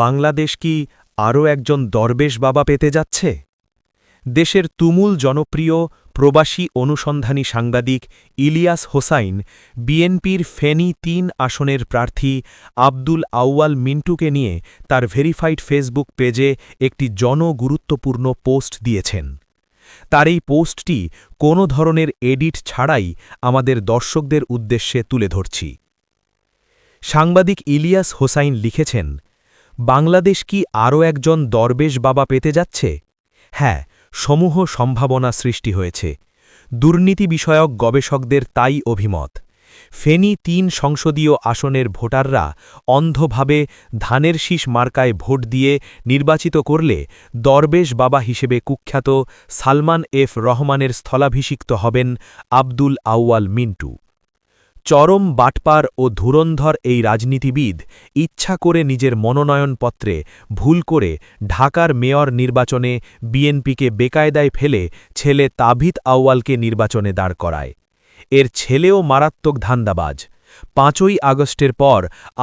বাংলাদেশ কি আরও একজন দরবেশ বাবা পেতে যাচ্ছে? দেশের তুমুল জনপ্রিয় প্রবাসী অনুসন্ধানী সাংবাদিক ইলিয়াস হোসাইন বিএনপির ফেনী তিন আসনের প্রার্থী আব্দুল আউয়াল মিন্টুকে নিয়ে তার ভেরিফাইড ফেসবুক পেজে একটি জনগুরুত্বপূর্ণ পোস্ট দিয়েছেন। তার এই পোস্টটি কোনো ধরনের এডিট ছাড়াই আমাদের দর্শকদের উদ্দেশ্যে তুলে ধরছি। সাংবাদিক ইলিয়াস হোসাইন লিখেছেন বাংলাদেশ কি আরও একজন দরবেশ বাবা পেতে যাচ্ছে? হ্যাঁ সমূহ সম্ভাবনা সৃষ্টি হয়েছে। দুর্নীতি বিষয়ক গবেষকদের তাই অভিমত। ফেনী তিন সংসদীয় আসনের ভোটাররা অন্ধভাবে ধানের শীষ মার্কায় ভোট দিয়ে নির্বাচিত করলে দরবেশ বাবা হিসেবে কুখ্যাত সালমান এফ রহমানের স্থলাভিষিক্ত হবেন আব্দুল আউয়াল মিন্টু। চরম বাটপার ও ধুরন্ধর এই রাজনীতিবিদ ইচ্ছা করে নিজের মনোনয়নপত্রে ভুল করে ঢাকার মেয়র নির্বাচনে বিএনপিকে বেকায়দায় ফেলে ছেলে তাভিত আউয়ালকে নির্বাচনে দাঁড় করায়। এর ছেলেও মারাত্মক ধান্দাবাজ। পাঁচই আগস্টের পর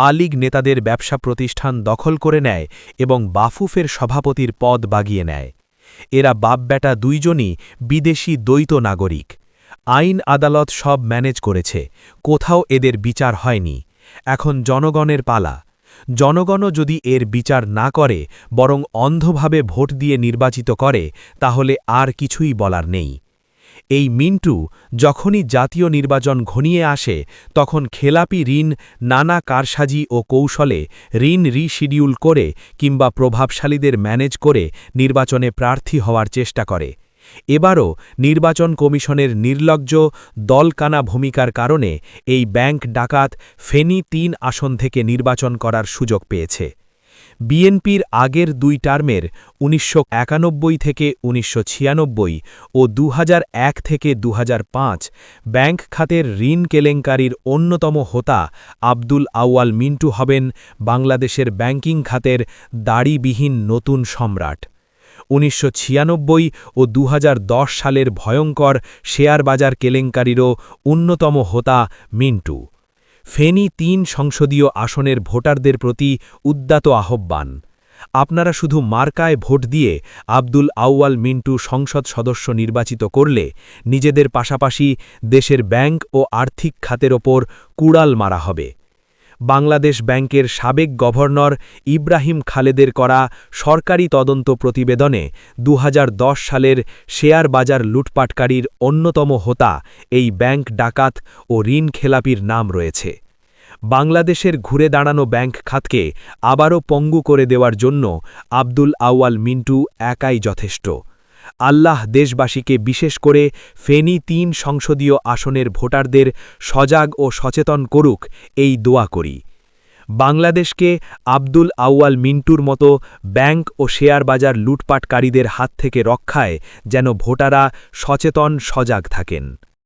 আলিগ নেতাদের ব্যবসা প্রতিষ্ঠান দখল করে নেয় এবং বাফুফের সভাপতির পদ বাগিয়ে নেয়। এরা বাপব্যাটা দুইজনই বিদেশি দ্বৈত নাগরিক। আইন আদালত সব ম্যানেজ করেছে, কোথাও এদের বিচার হয়নি। এখন জনগণের পালা। জনগণও যদি এর বিচার না করে, বরং অন্ধভাবে ভোট দিয়ে নির্বাচিত করে, তাহলে আর কিছুই বলার নেই। এই মিন্টু যখনই জাতীয় নির্বাচন ঘনিয়ে আসে, তখন খেলাপি ঋণ, নানা কারসাজি ও কৌশলে ঋণ রিশিডিউল করে কিংবা প্রভাবশালীদের ম্যানেজ করে নির্বাচনে প্রার্থী হওয়ার চেষ্টা করে। এবারও নির্বাচন কমিশনের নির্লজ্জ দলকানা ভূমিকার কারণে এই ব্যাংক ডাকাত ফেনী তিন আসন থেকে নির্বাচন করার সুযোগ পেয়েছে। বিএনপির আগের দুই টার্মের উনিশশো একানব্বই থেকে উনিশশো ছিয়ানব্বই ও দুহাজার এক থেকে দু ব্যাংক খাতের ঋণ কেলেঙ্কারির অন্যতম হোতা আব্দুল আউয়াল মিন্টু হবেন বাংলাদেশের ব্যাংকিং খাতের দাড়িবিহীন নতুন সম্রাট। উনিশশো ছিয়ানব্বই ও দু হাজার দশ সালের ভয়ঙ্কর শেয়ার বাজার কেলেঙ্কারিরও অন্যতম হোতা মিন্টু। ফেনী তিন সংসদীয় আসনের ভোটারদের প্রতি উদ্যাত আহ্বান। আপনারা শুধু মার্কায় ভোট দিয়ে আব্দুল আউয়াল মিন্টু সংসদ সদস্য নির্বাচিত করলে নিজেদের পাশাপাশি দেশের ব্যাংক ও আর্থিক খাতের ওপর কুড়াল মারা হবে। বাংলাদেশ ব্যাংকের সাবেক গভর্নর ইব্রাহিম খালেদের করা সরকারি তদন্ত প্রতিবেদনে দু হাজার দশ সালের শেয়ার বাজার লুটপাটকারীর অন্যতম হোতা এই ব্যাংক ডাকাত ও ঋণ খেলাপির নাম রয়েছে। বাংলাদেশের ঘুরে দাঁড়ানো ব্যাংক খাতকে আবারও পঙ্গু করে দেওয়ার জন্য আব্দুল আউয়াল মিন্টু একাই যথেষ্ট। আল্লাহ দেশবাসীকে বিশেষ করে ফেনী তিন সংসদীয় আসনের ভোটারদের সজাগ ও সচেতন করুক এই দোয়া করি। বাংলাদেশকে আব্দুল আউয়াল মিন্টুর মতো ব্যাংক ও শেয়ার বাজার লুটপাটকারীদের হাত থেকে রক্ষায় যেন ভোটারা সচেতন, সজাগ থাকেন।